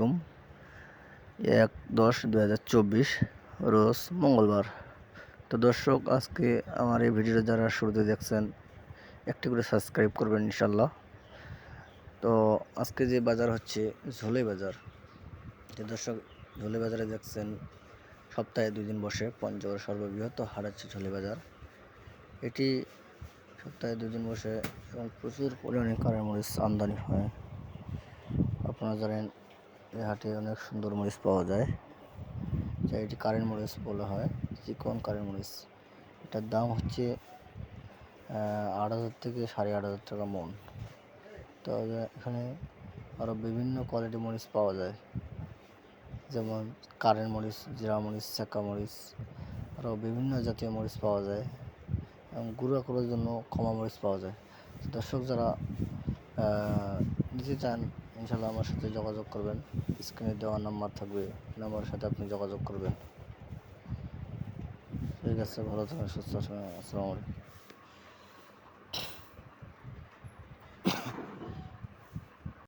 হুম এক দশ দু হাজার চব্বিশ, রোজ মঙ্গলবার। তো দর্শক, আজকে আমার এই ভিডিওটা যারা শুরুতে দেখছেন, একটি করে সাবস্ক্রাইব করবেন ইনশাল্লাহ তো আজকে যে বাজার হচ্ছে, ঝোলে বাজার। তো দর্শক, ঝোলে বাজারে দেখছেন, সপ্তাহে দুই দিন বসে পঞ্চগড় সর্ববৃহৎ হাট হচ্ছে ঝোলে বাজার। এটি সপ্তাহে দুই দিন বসে এবং প্রচুর পরিমাণে কারের মরিচ আমদানি হয়। আপনারা জানেন এই হাটে অনেক সুন্দর মরিচ পাওয়া যায়। যা এটি কারেন্ট মরিচ বলা হয়, চিকন কারেন্ট মরিচ। এটার দাম হচ্ছে আট হাজার থেকে সাড়ে আট হাজার টাকা মন। তবে এখানে আরও বিভিন্ন কোয়ালিটি মরিচ পাওয়া যায়। যেমন কারেন্ট মরিচ, জিরা মরিচ সেকা মরিচ আরও বিভিন্ন জাতীয় মরিচ পাওয়া যায়। এবং গুঁড়া করার জন্য ক্ষমা মরিচ পাওয়া যায়। দর্শক যারা নিতে চান ইনশাল্লাহ আমার সাথে যোগাযোগ করবেন। স্ক্রিনে দেওয়া নাম্বার থাকবে নাম্বারের সাথে আপনি যোগাযোগ করবেন। ঠিক আছে, ভালো থাকবেন সুস্থ আসসালামু আলাইকুম।